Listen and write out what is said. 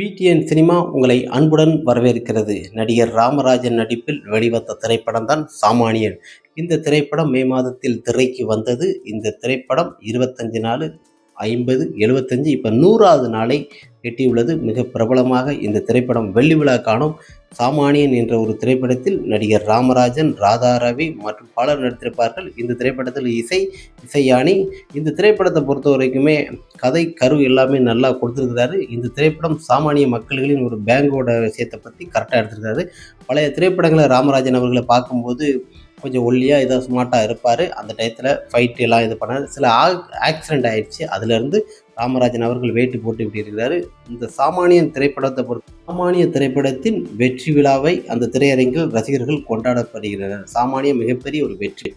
PTN cinema உங்களை அன்புடன் வரவேற்கிறது. நடிகர் ராமராஜன் நடிப்பில் வெளிவந்த திரைப்படம் தான் சாமானியன். இந்த திரைப்படம் மே மாதத்தில் திரைக்கு வந்தது. இந்த திரைப்படம் இருபத்தஞ்சு நாள் ஐம்பது எழுபத்தஞ்சு இப்போ நூறாவது நாளை எட்டியுள்ளது. மிக பிரபலமாக இந்த திரைப்படம் வெள்ளி விழா காணும் சாமானியன் என்ற ஒரு திரைப்படத்தில் நடிகர் ராமராஜன் ராதா ரவி மற்றும் பலர் நடித்திருப்பார்கள். இந்த திரைப்படத்தில் இசை இசையானி இந்த திரைப்படத்தை பொறுத்த வரைக்குமே கதை கரு எல்லாமே நல்லா கொடுத்துருக்கிறாரு. இந்த திரைப்படம் சாமானிய மக்கள்களின் ஒரு பேங்கோட விஷயத்தை பற்றி கரெக்டாக எடுத்திருக்காரு பழைய திரைப்படங்களை ராமராஜன் அவர்களை பார்க்கும்போது கொஞ்சம் ஒல்லியாக ஏதோ ஸ்மார்ட்டாக இருப்பார். அந்த டயத்தில் ஃபைட்டு எல்லாம் இது பண்ணார். சில ஆக்சிடெண்ட் ஆகிடுச்சு அதுலேருந்து காமராஜன் அவர்கள் வேட்டு போட்டு விட்டிருக்கிறாரு. இந்த சாமானியன் திரைப்படத்தை பொறுத்த சாமானிய திரைப்படத்தின் வெற்றி விழாவை அந்த திரையரங்கில் ரசிகர்கள் கொண்டாடப்படுகிறார் சாமானிய மிகப்பெரிய ஒரு வெற்றி.